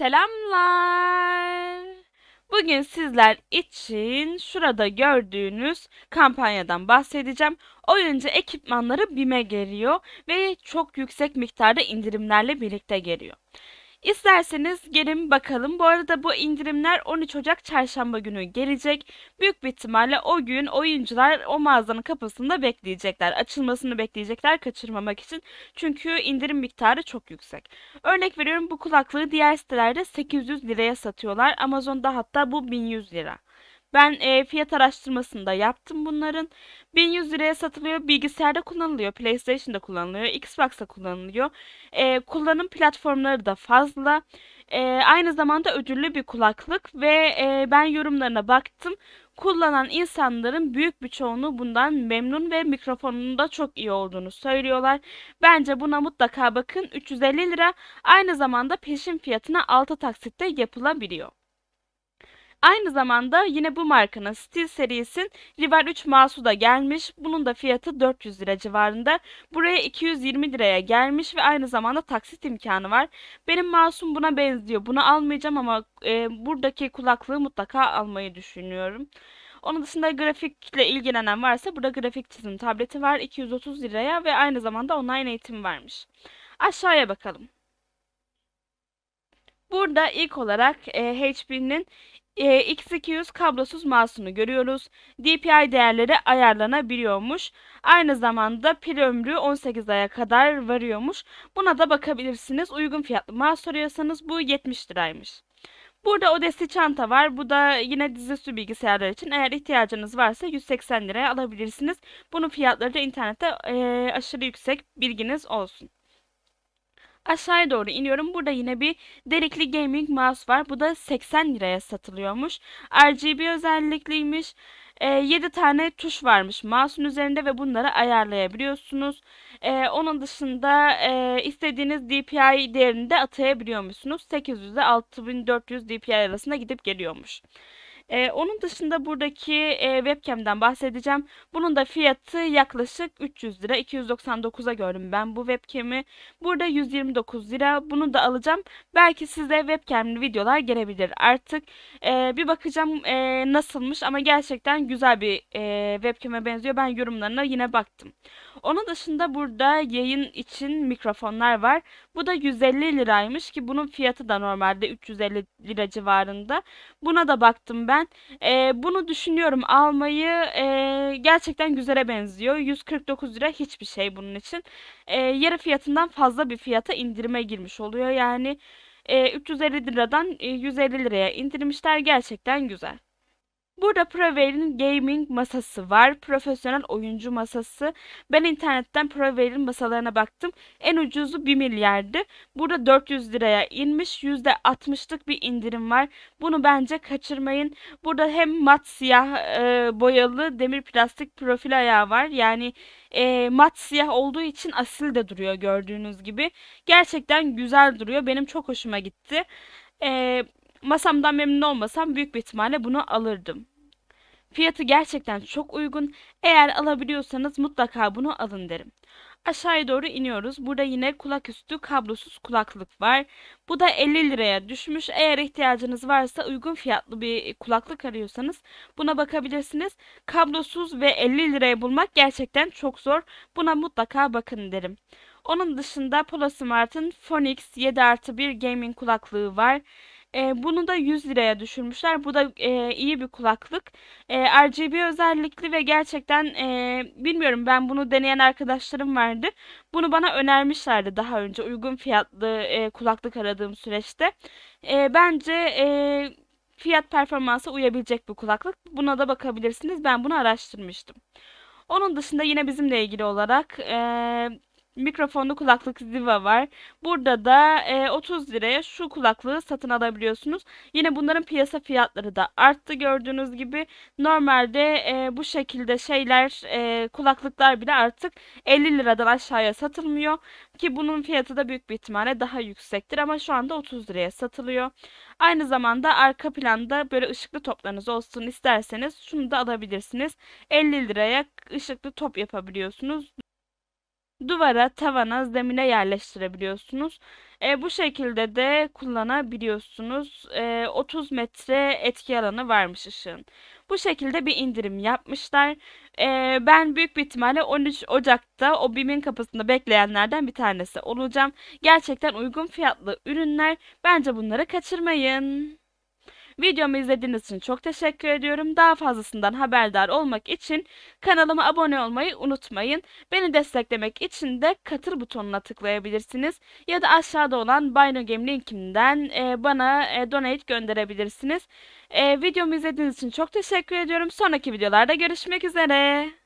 Selamlar. Bugün sizler için şurada gördüğünüz kampanyadan bahsedeceğim. Oyuncu ekipmanları BİM'e geliyor ve çok yüksek miktarda indirimlerle birlikte geliyor. İsterseniz gelin bakalım. Bu arada bu indirimler 13 Ocak Çarşamba günü gelecek. Büyük bir ihtimalle o gün oyuncular o mağazanın kapısında bekleyecekler. Açılmasını bekleyecekler kaçırmamak için. Çünkü indirim miktarı çok yüksek. Örnek veriyorum bu kulaklığı diğer sitelerde 800 liraya satıyorlar. Amazon'da hatta bu 1100 lira. Ben e, fiyat araştırmasını da yaptım bunların. 1100 liraya satılıyor. Bilgisayarda kullanılıyor. PlayStation'da kullanılıyor. Xbox'ta kullanılıyor. E, kullanım platformları da fazla. E, aynı zamanda ödüllü bir kulaklık ve e, ben yorumlarına baktım. Kullanan insanların büyük bir çoğunluğu bundan memnun ve mikrofonunun da çok iyi olduğunu söylüyorlar. Bence buna mutlaka bakın. 350 lira aynı zamanda peşin fiyatına 6 taksitte yapılabiliyor. Aynı zamanda yine bu markanın Steel serisin Rival 3 mouse'u da gelmiş. Bunun da fiyatı 400 lira civarında. Buraya 220 liraya gelmiş ve aynı zamanda taksit imkanı var. Benim mouse'um buna benziyor. Bunu almayacağım ama e, buradaki kulaklığı mutlaka almayı düşünüyorum. Onun dışında grafikle ilgilenen varsa burada grafik çizim tableti var 230 liraya ve aynı zamanda online eğitim varmış. Aşağıya bakalım. Burada ilk olarak e, HP'nin e, X200 kablosuz mouse'unu görüyoruz. DPI değerleri ayarlanabiliyormuş. Aynı zamanda pil ömrü 18 aya kadar varıyormuş. Buna da bakabilirsiniz. Uygun fiyatlı mouse arıyorsanız bu 70 liraymış. Burada Odesi çanta var. Bu da yine dizüstü bilgisayarlar için. Eğer ihtiyacınız varsa 180 liraya alabilirsiniz. Bunun fiyatları da internette e, aşırı yüksek. Bilginiz olsun. Aşağıya doğru iniyorum. Burada yine bir delikli gaming mouse var. Bu da 80 liraya satılıyormuş. RGB özellikliymiş. E, 7 tane tuş varmış mouse'un üzerinde ve bunları ayarlayabiliyorsunuz. E, onun dışında e, istediğiniz DPI değerini de atayabiliyormuşsunuz. 800 ile 6400 DPI arasında gidip geliyormuş. Ee, onun dışında buradaki e, webcam'den bahsedeceğim. Bunun da fiyatı yaklaşık 300 lira. 299'a gördüm ben bu webcam'i. Burada 129 lira. Bunu da alacağım. Belki size webcam'li videolar gelebilir. Artık e, bir bakacağım e, nasılmış ama gerçekten güzel bir e, webcam'e benziyor. Ben yorumlarına yine baktım. Onun dışında burada yayın için mikrofonlar var. Bu da 150 liraymış ki bunun fiyatı da normalde 350 lira civarında. Buna da baktım ben. Ee, bunu düşünüyorum almayı. Ee, gerçekten güzele benziyor. 149 lira hiçbir şey bunun için. Ee, yarı fiyatından fazla bir fiyata indirime girmiş oluyor. Yani e, 350 liradan e, 150 liraya indirmişler. Gerçekten güzel. Burada Prover'in gaming masası var. Profesyonel oyuncu masası. Ben internetten Prover'in masalarına baktım. En ucuzu 1 milyardı. Burada 400 liraya inmiş. %60'lık bir indirim var. Bunu bence kaçırmayın. Burada hem mat siyah e, boyalı demir plastik profil ayağı var. Yani e, mat siyah olduğu için asil de duruyor gördüğünüz gibi. Gerçekten güzel duruyor. Benim çok hoşuma gitti. E, masamdan memnun olmasam büyük bir ihtimalle bunu alırdım. Fiyatı gerçekten çok uygun. Eğer alabiliyorsanız mutlaka bunu alın derim. Aşağıya doğru iniyoruz. Burada yine kulaküstü kablosuz kulaklık var. Bu da 50 liraya düşmüş. Eğer ihtiyacınız varsa uygun fiyatlı bir kulaklık arıyorsanız buna bakabilirsiniz. Kablosuz ve 50 liraya bulmak gerçekten çok zor. Buna mutlaka bakın derim. Onun dışında Polosmart'ın Phonix 7 artı 1 gaming kulaklığı var. E, bunu da 100 liraya düşürmüşler. Bu da e, iyi bir kulaklık. E, RGB özellikli ve gerçekten e, bilmiyorum ben bunu deneyen arkadaşlarım vardı. Bunu bana önermişlerdi daha önce uygun fiyatlı e, kulaklık aradığım süreçte. E, bence e, fiyat performansa uyabilecek bir kulaklık. Buna da bakabilirsiniz. Ben bunu araştırmıştım. Onun dışında yine bizimle ilgili olarak e, mikrofonlu kulaklık Ziva var. Burada da e, 30 liraya şu kulaklığı satın alabiliyorsunuz. Yine bunların piyasa fiyatları da arttı gördüğünüz gibi. Normalde e, bu şekilde şeyler e, kulaklıklar bile artık 50 liradan aşağıya satılmıyor. Ki bunun fiyatı da büyük bir ihtimalle daha yüksektir ama şu anda 30 liraya satılıyor. Aynı zamanda arka planda böyle ışıklı toplarınız olsun isterseniz şunu da alabilirsiniz. 50 liraya ışıklı top yapabiliyorsunuz. Duvara, tavana, zemine yerleştirebiliyorsunuz. E, bu şekilde de kullanabiliyorsunuz. E, 30 metre etki alanı varmış ışığın. Bu şekilde bir indirim yapmışlar. E, ben büyük bir ihtimalle 13 Ocak'ta o BİM'in kapısında bekleyenlerden bir tanesi olacağım. Gerçekten uygun fiyatlı ürünler. Bence bunları kaçırmayın. Videomu izlediğiniz için çok teşekkür ediyorum. Daha fazlasından haberdar olmak için kanalıma abone olmayı unutmayın. Beni desteklemek için de katıl butonuna tıklayabilirsiniz. Ya da aşağıda olan Binogame linkinden e, bana e, donate gönderebilirsiniz. E, videomu izlediğiniz için çok teşekkür ediyorum. Sonraki videolarda görüşmek üzere.